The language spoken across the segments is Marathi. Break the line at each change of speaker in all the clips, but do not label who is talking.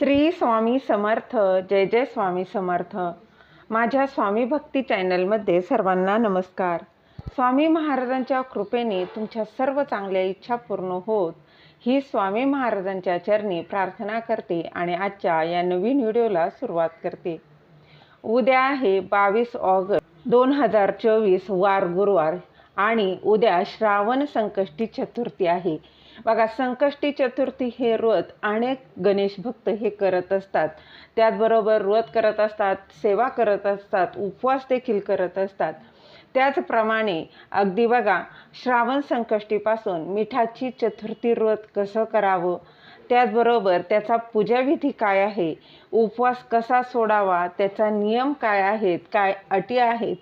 श्री स्वामी समर्थ जय जय स्वामी समर्थ. माझ्या स्वामी भक्ती चॅनलमध्ये सर्वांना नमस्कार. स्वामी महाराजांच्या कृपेने तुमच्या सर्व चांगल्या इच्छा पूर्ण होत ही स्वामी महाराजांच्या चरणी प्रार्थना करते आणि आजच्या या नवीन व्हिडिओला सुरुवात करते. उद्या आहे बावीस ऑगस्ट दोन हजार चोवीस वार गुरुवार आणि उद्या श्रावण संकष्टी चतुर्थी आहे. बघा संकष्टी चतुर्थी हे व्रत अनेक गणेश भक्त हे करत असतात. त्याचबरोबर व्रत करत असतात सेवा करत असतात उपवास देखील करत असतात. त्याचप्रमाणे अगदी बघा श्रावण संकष्टीपासून मिठाची चतुर्थी व्रत कसं करावं? त्याचबरोबर त्याचा पूजाविधी काय आहे? उपवास कसा सोडावा? त्याचा नियम काय आहेत? काय अटी आहेत?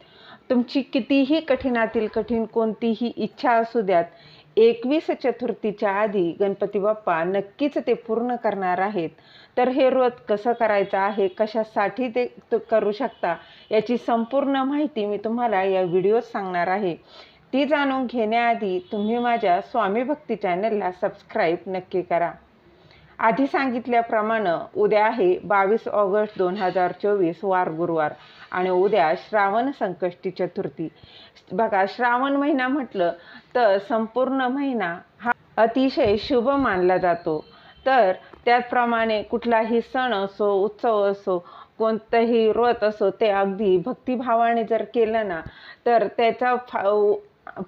तुमची कितीही कठीणातील कठीण कोणतीही इच्छा असू द्यात एकवीस चतुर्थीच्या आधी गणपती बाप्पा नक्कीच ते पूर्ण करणार आहेत. तर हे व्रत कसं करायचं आहे? कशासाठी ते करू शकता? याची संपूर्ण माहिती मी तुम्हाला या व्हिडिओत सांगणार आहे. ती जाणून घेण्याआधी तुम्ही माझ्या स्वामी भक्ती चॅनलला सबस्क्राईब नक्की करा. आधी सांगितल्याप्रमाणे उद्या आहे बावीस ऑगस्ट दोन हजार चोवीस वार गुरुवार आणि उद्या श्रावण संकष्टी चतुर्थी. बघा श्रावण महिना म्हटलं तर संपूर्ण महिना हा अतिशय शुभ मानला जातो. तर त्याचप्रमाणे कुठलाही सण असो उत्सव असो कोणतंही व्रत असो ते अगदी भक्तिभावाने जर केलं ना तर त्याचा फा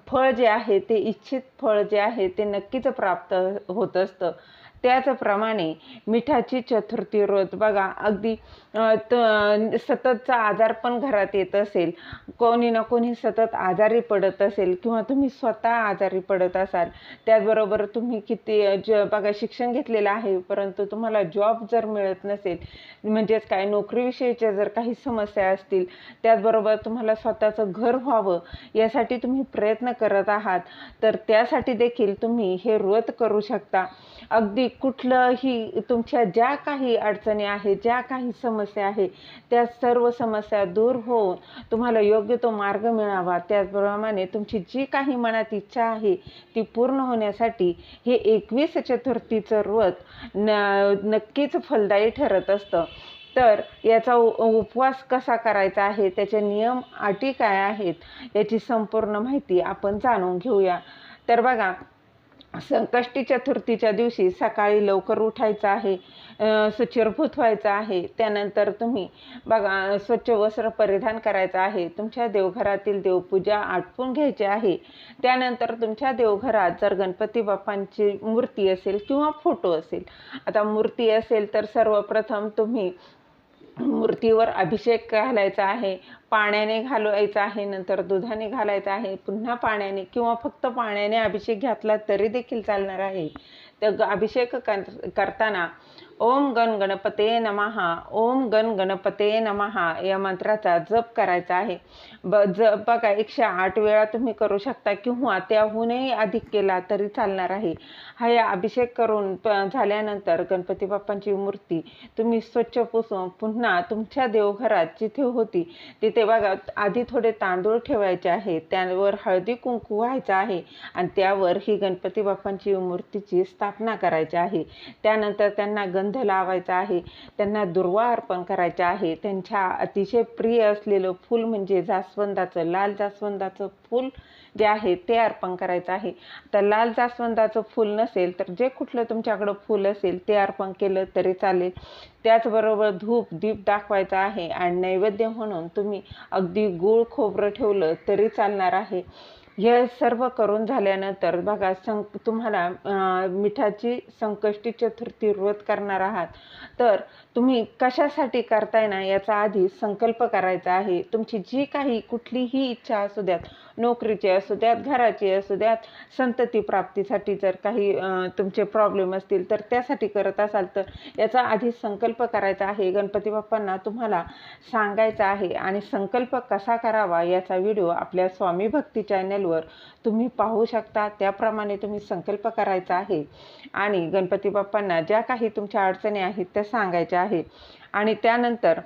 फळ जे आहे ते इच्छित फळ जे आहे ते नक्कीच प्राप्त होत असतं. त्याचप्रमाणे मिठाची चतुर्थी रोज. बघा अगदी त सततचा आजार पण घरात येत असेल. कोणी ना कोणी सतत आजारी पडत असेल किंवा तुम्ही स्वतः आजारी पडत असाल त्याचबरोबर तुम्ही किती ज बघा शिक्षण घेतलेलं आहे परंतु तुम्हाला जॉब जर मिळत नसेल म्हणजेच काय नोकरीविषयीच्या जर काही समस्या असतील त्याचबरोबर तुम्हाला स्वतःचं घर व्हावं यासाठी तुम्ही प्रयत्न करत आहात तर त्यासाठी देखील तुम्ही हे व्रत करू शकता. अगदी कुठलंही तुमच्या ज्या काही अडचणी आहेत ज्या काही समस्या आहे त्या सर्व समस्या दूर होऊन तुम्हाला योग्य तो मार्ग मिळावा. त्याचप्रमाणे तुमची जी काही मनात इच्छा आहे ती पूर्ण होण्यासाठी हे एकवीस चतुर्थीचं व्रत न नक्कीच फलदायी ठरत असतं. तर याचा उ- उपवास कसा करायचा आहे त्याचे नियम अटी काय आहेत याची संपूर्ण माहिती आपण जाणून घेऊया. तर बघा संकष्टी चतुर्थीच्या दिवशी सकाळी लवकर उठायचं आहे सुचिरभूत व्हायचं आहे. त्यानंतर तुम्ही बघा स्वच्छ वस्त्र परिधान करायचं आहे. तुमच्या देवघरातील देवपूजा आटपून घ्यायची आहे. त्यानंतर तुमच्या देवघरात जर गणपती बाप्पांची मूर्ती असेल किंवा फोटो असेल आता मूर्ती असेल तर सर्वप्रथम तुम्ही मूर्तीवर अभिषेक घालायचा आहे पाण्याने घालवायचा आहे नंतर दुधाने घालायचा आहे पुन्हा पाण्याने किंवा फक्त पाण्याने अभिषेक घातला तरी देखील चालणार आहे. तर अभिषेक कर- करताना ओम गण गणपते नमहा ओम गण गणपते नमहा या मंत्राचा जप करायचा आहे. ब जप बघा एकशे आठ वेळा तुम्ही करू शकता किंवा त्याहूनही अधिक केला तरी चालणार आहे. हा या अभिषेक करून प- झाल्यानंतर गणपती बाप्पांची मूर्ती तुम्ही स्वच्छ पुसून पुन्हा तुमच्या देवघरात जिथे होती तिथे बघा आधी थोडे तांदूळ ठेवायचे आहे त्यावर हळदी कुंकू व्हायचं आहे आणि त्यावर ही गणपती बाप्पांची मूर्तीची स्थापना करायची आहे. त्यानंतर त्यांना गंध लावायचा आहे. त्यांना दुर्वा अर्पण करायचा आहे. त्यांच्या अतिशय प्रिय असलेलं फूल म्हणजे जास्वंदाचं लाल जास्वंदाचं फूल जे आहे ते अर्पण करायचं आहे. तर लाल जास्वंदाचं फूल नसेल तर जे कुठलं तुमच्याकडं फूल असेल ते अर्पण केलं तरी चालेल. त्याचबरोबर धूप दीप दाखवायचा आहे आणि नैवेद्य म्हणून तुम्ही अगदी गूळ खोबरं ठेवलं तरी चालणार आहे. हे सर्व करून झाल्यानंतर बघा सं तुम्हाला मिठाची संकष्टी चतुर्थी व्रत करणार आहात. तर तुम्ही कशासाठी करताय ना याचा आधी संकल्प करायचा आहे. तुमची जी काही कुठलीही इच्छा असू द्यात नोकरीची असू द्यात घराची असू द्यात संतती प्राप्तीसाठी जर काही तुमचे प्रॉब्लेम असतील तर त्यासाठी करत असाल तर याचा आधी संकल्प करायचा आहे. गणपती बाप्पांना तुम्हाला सांगायचा आहे आणि संकल्प कसा करावा याचा व्हिडिओ आपल्या स्वामी भक्ती चॅनल चॅनलवर तुम्ही पाहू शकता त्याप्रमाणे तुम्ही संकल्प करायचा आहे. आणि गणपती बाप्पांना ज्या काही तुमच्या अडचणी आहेत त्या सांगायच्या आहे. आणि त्यानंतर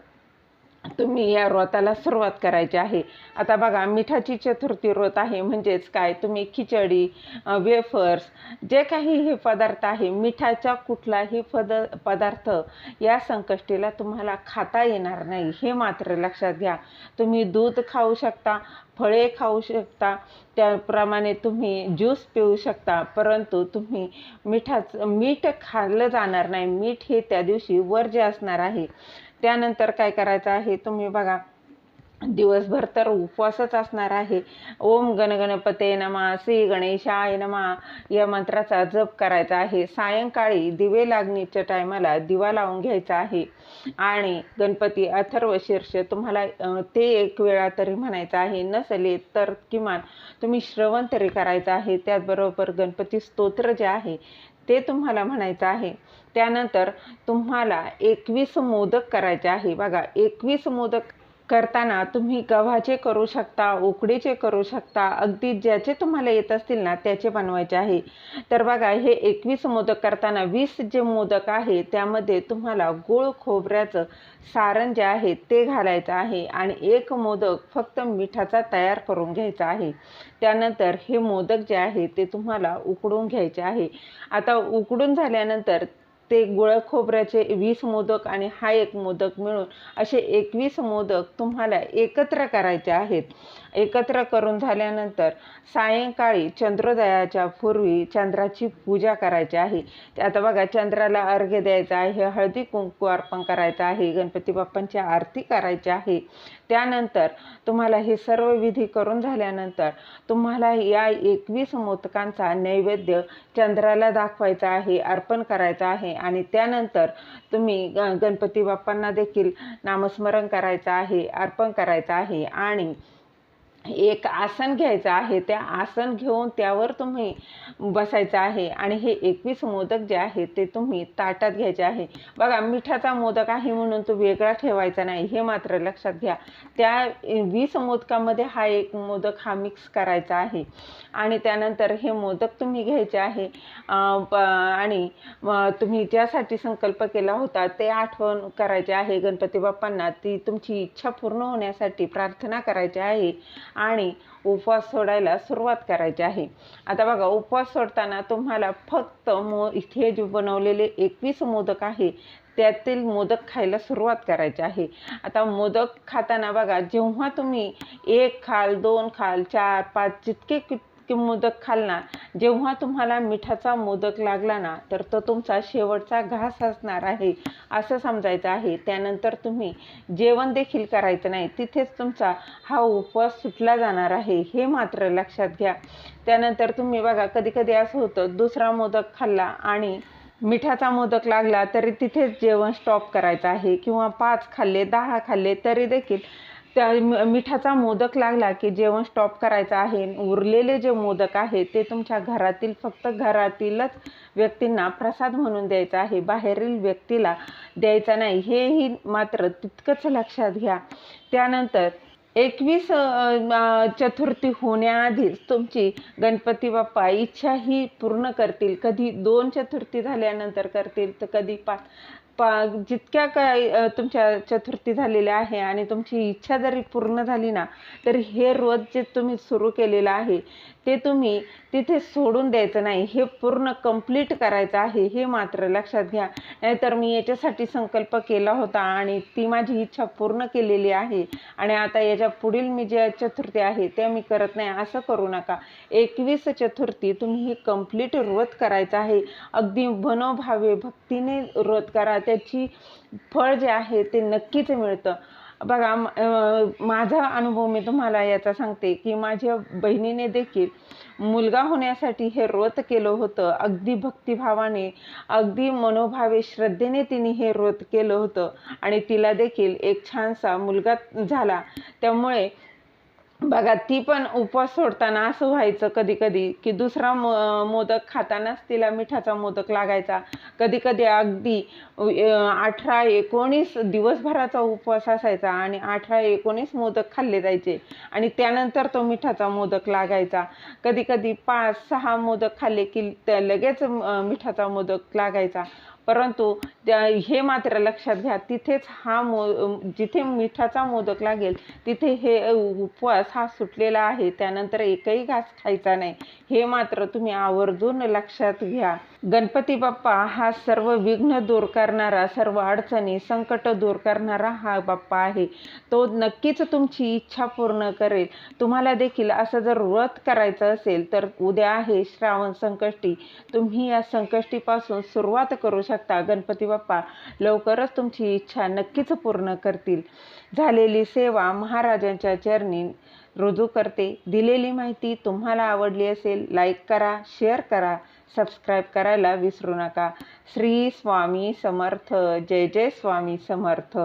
तुम्ही या व्रताला सुरुवात करायची आहे. आता बघा मिठाची चतुर्थी व्रत आहे म्हणजेच काय? तुम्ही खिचडी वेफर्स जे काही हे पदार्थ आहे मिठाचा कुठलाही पद पदार्थ या संकष्टीला तुम्हाला खाता येणार नाही हे मात्र लक्षात घ्या. तुम्ही दूध खाऊ शकता फळे खाऊ शकता. त्याप्रमाणे तुम्ही ज्यूस पिऊ शकता. परंतु तुम्ही मिठाचं मीठ खाल्लं जाणार नाही. मीठ हे त्या दिवशी वर्ज्य असणार आहे त्यानंतर काय करायचं आहे? तुम्ही बघा. दिवसभर तर उपवासच असणार आहे. ओम गणगणपते नमा श्री गणेशाय नमा या मंत्राचा जप करायचा आहे. सायंकाळी दिवे लागणीच्या टायमाला दिवा लावून घ्यायचा आहे. आणि गणपती अथर्व शीर्ष तुम्हाला ते एक वेळा तरी म्हणायचं आहे. नसले तर किमान तुम्ही श्रवण तरी करायचं आहे. त्याचबरोबर गणपती स्तोत्र जे आहे ते तुम्हाला म्हणायचं आहे. त्यानंतर तुम्हाला एकवीस मोदक करायचे आहे. बघा एकवीस मोदक करताना तुम्ही गव्हाचे करू शकता उकडीचे करू शकता अगदी ज्याचे तुम्हाला येत असतील ना त्याचे बनवायचे आहे. तर बघा हे एकवीस मोदक करताना वीस जे मोदक आहे त्यामध्ये तुम्हाला गुळ खोबऱ्याचं सारण जे आहे ते घालायचं आहे आणि एक मोदक फक्त मिठाचा तयार करून घ्यायचा आहे. त्यानंतर हे मोदक जे आहे ते तुम्हाला उकडून घ्यायचे आहे. आता उकडून झाल्यानंतर ते गुळ खोबऱ्याचे वीस मोदक आणि हा एक मोदक मिळून असे एकवीस मोदक तुम्हाला एकत्र करायचे आहेत. एकत्र करून झाल्यानंतर सायंकाळी चंद्रोदयाच्या पूर्वी चंद्राची पूजा करायची आहे. त्यात आता बघा चंद्राला अर्घ्य द्यायचा आहे हळदी कुंकू अर्पण करायचं आहे गणपती बाप्पांची आरती करायची आहे. त्यानंतर तुम्हाला हे सर्व विधी करून झाल्यानंतर तुम्हाला या एकवीस मोदकांचा नैवेद्य चंद्राला दाखवायचा आहे अर्पण करायचं आहे आणि त्यानंतर तुम्ही ग गणपती बाप्पांना देखील नामस्मरण करायचं आहे अर्पण करायचं आहे आणि एक आसन घ्यायचं आहे त्या आसन घेऊन त्यावर तुम्ही बसायचं आहे आणि हे एकवीस मोदक जे आहे ते तुम्ही ताटात घ्यायचे आहे. बघा मिठाचा मोदक आहे म्हणून तो वेगळा ठेवायचा नाही हे मात्र लक्षात घ्या. त्या वीस मोदकामध्ये हा एक मोदक हा मिक्स करायचा आहे आणि त्यानंतर हे मोदक तुम्ही घ्यायचे आहे. प- आणि तुम्ही ज्यासाठी संकल्प केला होता ते आठवण करायचे आहे. गणपती बाप्पांना ती तुमची इच्छा पूर्ण होण्यासाठी प्रार्थना करायची आहे. आणि उपवास सोडायला सुरुवात करायची आहे. आता बघा उपवास सोडताना तुम्हाला फक्त मो इथे जे बनवलेले एकवीस मोदक आहे त्यातील मोदक खायला सुरुवात करायची आहे. आता मोदक खाताना बघा जेव्हा तुम्ही एक खाल दोन खाल चार पाच जितके की मोदक खाल ना जेव्हा तुम्हाला मिठाचा मोदक लागला ना तर तो तुमचा शेवटचा घास असणार आहे असं समजायचं आहे. त्यानंतर तुम्ही जेवण देखील करायचं नाही तिथेच तुमचा हा उपवास सुटला जाणार आहे हे मात्र लक्षात घ्या. त्यानंतर तुम्ही बघा कधी कधी असं होतं दुसरा मोदक खाल्ला आणि मिठाचा मोदक लागला तरी तिथेच जेवण स्टॉप करायचं आहे. किंवा पाच खाल्ले दहा खाल्ले तरी देखील त्या मिठाचा मोदक लागला की जेवण स्टॉप करायचं आहे. उरलेले जे मोदक आहे ते तुमच्या घरातील फक्त घरातीलच व्यक्तींना प्रसाद म्हणून द्यायचा आहे. बाहेरील व्यक्तीला द्यायचा नाही. हेही मात्र तितकंच लक्षात घ्या. त्यानंतर एकवीस चतुर्थी होण्याआधीच तुमची गणपती बाप्पा इच्छा ही पूर्ण करतील. कधी दोन चतुर्थी झाल्यानंतर करतील तर कधी पाच. पा जितक्या काय तुमच्या चतुर्थी झालेल्या आहे आणि तुमची इच्छा जरी पूर्ण झाली ना तरी हे रोज जे तुम्ही सुरू केलेलं आहे ते तुम्ही तिथे सोडून द्यायचं नाही. हे पूर्ण कंप्लीट करायचं आहे हे मात्र लक्षात घ्या. नाहीतर मी याच्यासाठी संकल्प केला होता आणि ती माझी इच्छा पूर्ण केलेली आहे आणि आता याच्या पुढील मी जे चतुर्थी आहे ते मी करत नाही असं करू नका. एकवीस चतुर्थी तुम्ही हे कंप्लीट व्रत करायचं आहे. अगदी मनोभावे भक्तीने व्रत करा. त्याची फळ जे आहे ते नक्कीच मिळतं. बघा माझा अनुभव मी तुम्हाला याचा सांगते की माझ्या बहिणीने देखील मुलगा होण्यासाठी हे व्रत केलं होतं. अगदी भक्तिभावाने अगदी मनोभावे श्रद्धेने तिने हे व्रत केलं होतं. आणि तिला देखील एक छानसा मुलगा झाला. त्यामुळे बघा ती पण उपवास सोडताना असं व्हायचं कधी कधी की दुसरा मो मोदक खातानाच तिला मिठाचा मोदक लागायचा. कधी कधी अगदी अठरा एकोणीस दिवसभराचा उपवास असायचा आणि अठरा एकोणीस मोदक खाल्ले जायचे आणि त्यानंतर तो मिठाचा मोदक लागायचा. कधी कधी पाच सहा मोदक खाल्ले की त्या लगेच मिठाचा मोदक लागायचा. परंतु त्या हे मात्र लक्षात घ्या तिथेच हा मो जिथे मिठाचा मोदक लागेल तिथे हे उपवास हा सुटलेला आहे त्यानंतर एकही घास खायचा नाही. हे मात्र तुम्ही आवर्जून लक्षात घ्या. गणपती बाप्पा हा सर्व विघ्न दूर करणारा सर्व अडचणी संकट दूर करणारा हा बाप्पा आहे. तो नक्कीच तुमची इच्छा पूर्ण करेल. तुम्हाला देखील असं जर व्रत करायचं असेल तर उद्या आहे श्रावण संकष्टी. तुम्ही या संकष्टीपासून सुरुवात करू शकता. शकता. गणपती बाप्पा लवकरच तुमची इच्छा नक्कीच पूर्ण करतील. झालेली सेवा महाराजांच्या चरणी रुजू करते. दिलेली माहिती तुम्हाला आवडली असेल लाईक करा शेअर करा सबस्क्राईब करायला विसरू नका. श्री स्वामी समर्थ. जय जय स्वामी समर्थ.